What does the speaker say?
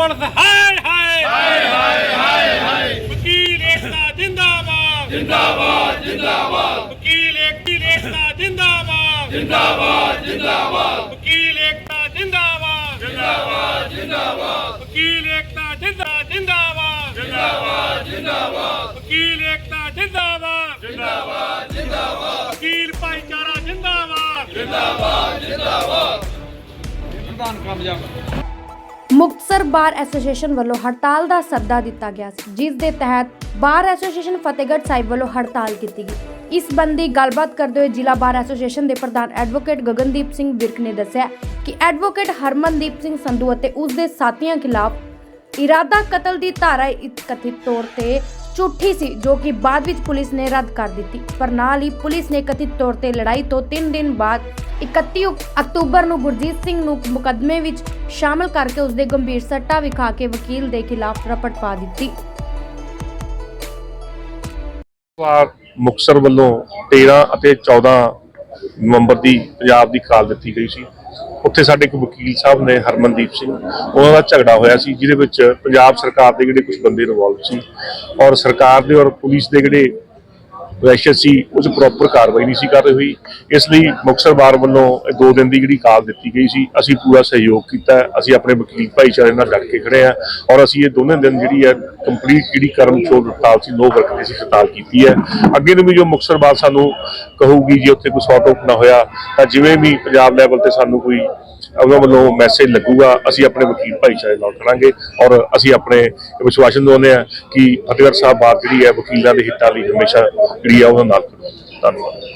Police ਹਾਏ ਹਾਏ। ਹਾਏ ਹਾਏ ਹਾਏ ਹਾਏ। ਵਕੀਲ ਏਕਤਾ ਜਿੰਦਾਬਾਦ। ਜਿੰਦਾਬਾਦ ਜਿੰਦਾਬਾਦ। ਵਕੀਲ ਏਕਤਾ ਜਿੰਦਾਬਾਦ। ਜਿੰਦਾਬਾਦ ਜਿੰਦਾਬਾਦ। ਵਕੀਲ ਏਕਤਾ ਜਿੰਦਾਬਾਦ। ਜਿੰਦਾਬਾਦ ਜਿੰਦਾਬਾਦ। ਵਕੀਲ ਏਕਤਾ ਜਿੰਦਾ ਜਿੰਦਾਬਾਦ। ਜਿੰਦਾਬਾਦ ਜਿੰਦਾਬਾਦ। ਵਕੀਲ ਏਕਤਾ ਜਿੰਦਾਬਾਦ। ਜਿੰਦਾਬਾਦ ਜਿੰਦਾਬਾਦ। ਵਕੀਲ ਭਾਈਚਾਰਾ ਜਿੰਦਾਬਾਦ। ਮੁਕਤਸਰ ਬਾਰ ਐਸੋਸੀਏਸ਼ਨ ਵੱਲੋਂ ਹੜਤਾਲ ਦਾ ਸੱਦਾ ਦਿੱਤਾ ਗਿਆ ਸੀ, ਜਿਸ ਦੇ ਤਹਿਤ ਬਾਰ ਐਸੋਸੀਏਸ਼ਨ ਫਤਿਹਗੜ੍ਹ ਸਾਹਿਬ ਵੱਲੋਂ ਹੜਤਾਲ ਕੀਤੀ ਗਈ। ਇਸ ਬੰਦੀ ਗੱਲਬਾਤ ਕਰਦੇ ਹੋਏ ਜ਼ਿਲ੍ਹਾ ਬਾਰ ਐਸੋਸੀਏਸ਼ਨ ਦੇ ਪ੍ਰਧਾਨ ਐਡਵੋਕੇਟ ਗਗਨਦੀਪ ਸਿੰਘ ਵਿਰਕ ਨੇ ਦੱਸਿਆ ਕਿ ਐਡਵੋਕੇਟ ਹਰਮਨਦੀਪ ਸਿੰਘ ਸੰਧੂ ਅਤੇ ਉਸ ਦੇ ਸਾਥੀਆਂ ਖਿਲਾਫ ਇਰਾਦਾ ਕਤਲ ਦੀ ਧਾਰਾ ਇੱਕ ਕਥਿਤ ਤੌਰ ਤੇ ਝੂਠੀ ਸੀ, ਜੋ ਕਿ ਬਾਅਦ ਵਿੱਚ ਪੁਲਿਸ ਨੇ ਰੱਦ ਕਰ ਦਿੱਤੀ। ਪਰ ਨਾਲ ਹੀ ਪੁਲਿਸ ਨੇ ਕਥਿਤ ਤੌਰ ਤੇ ਲੜਾਈ ਤੋਂ 3 ਦਿਨ ਬਾਅਦ 31 ਅਕਤੂਬਰ ਨੂੰ ਗੁਰਜੀਤ ਸਿੰਘ ਨੂੰ ਮੁਕਦਮੇ ਵਿੱਚ ਸ਼ਾਮਲ ਕਰਕੇ ਉਸ ਦੇ ਗੰਭੀਰ ਸੱਟਾਂ ਵਿਖਾ ਕੇ ਵਕੀਲ ਦੇ ਖਿਲਾਫ ਰਪਟ ਪਾ ਦਿੱਤੀ। ਵਾਰ ਮੁਕਸਰ ਵੱਲੋਂ 13 ਅਤੇ 14 ਨਵੰਬਰ ਦੀ ਪੰਜਾਬ ਦੀ ਖਾਲ ਦਿੱਤੀ ਗਈ ਸੀ। ਉੱਥੇ ਸਾਡੇ ਇੱਕ ਵਕੀਲ ਸਾਹਿਬ ਨੇ, ਹਰਮਨਦੀਪ ਸਿੰਘ, ਉਹਨਾਂ ਦਾ ਝਗੜਾ ਹੋਇਆ ਸੀ, ਜਿਹਦੇ ਵਿੱਚ ਪੰਜਾਬ ਸਰਕਾਰ ਦੇ ਜਿਹੜੇ ਕੁਝ ਬੰਦੇ ਇਨਵੋਲਵ ਸੀ ਔਰ ਸਰਕਾਰ ਦੇ ਔਰ ਪੁਲਿਸ ਦੇ ਜਿਹੜੇ ਪ੍ਰੈਸ਼ਰ ਸੀ ਉਹ 'ਚ ਪ੍ਰੋਪਰ ਕਾਰਵਾਈ ਨਹੀਂ ਸੀ ਕਰ ਰਹੀ ਹੋਈ। ਇਸ ਲਈ ਮੁਕਤਸਰ ਬਾਰ ਵੱਲੋਂ ਇਹ ਦੋ ਦਿਨ ਦੀ ਜਿਹੜੀ ਕਾਲ ਦਿੱਤੀ ਗਈ ਸੀ, ਅਸੀਂ ਪੂਰਾ ਸਹਿਯੋਗ ਕੀਤਾ ਅਸੀਂ ਆਪਣੇ ਵਕੀਲ ਭਾਈਚਾਰੇ ਨਾਲ ਡਟ ਕੇ ਖੜੇ ਆ ਔਰ ਅਸੀਂ ਇਹ ਦੋਨੇ ਦਿਨ ਜਿਹੜੀ ਹੈ ਕੰਪਲੀਟ ਜਿਹੜੀ ਕਰਮ ਚੋਰ ਹੜਤਾਲ ਸੀ, ਨੋ ਵਰਕ ਦੀ ਸੀ ਹੜਤਾਲ ਕੀਤੀ ਹੈ। ਅੱਗੇ ਨੂੰ ਵੀ ਜੋ ਮੁਕਤਸਰ ਬਾਦ ਸਾਨੂੰ ਕਹੂਗੀ ਜੇ, ਉੱਥੇ ਕੋਈ ਸੌਟ ਆਊਟ ਨਾ ਹੋਇਆ, ਤਾਂ ਜਿਵੇਂ ਵੀ ਪੰਜਾਬ ਲੈਵਲ ਤੇ ਸਾਨੂੰ ਕੋਈ ਉਹਨਾਂ ਵੱਲੋਂ ਮੈਸੇਜ ਲੱਗੂਗਾ, ਅਸੀਂ ਆਪਣੇ ਵਕੀਲ ਭਾਈਚਾਰੇ ਨਾਲ ਕਰਾਂਗੇ ਔਰ ਅਸੀਂ ਆਪਣੇ ਵਿਸ਼ਵਾਸਨ ਦਵਾਉਂਦੇ ਆ ਕਿ ਫਤਿਹਗੜ੍ਹ ਸਾਹਿਬ ਬਾਰ ਜਿਹੜੀ ਹੈ, ਵਕੀਲਾਂ ਦੇ ਹਿੱਤਾਂ ਲਈ ਹਮੇਸ਼ਾ ਜਿਹੜੀ ਆ ਉਹਨਾਂ ਨਾਲ ਖੜੂਗੀ ਧੰਨਵਾਦ।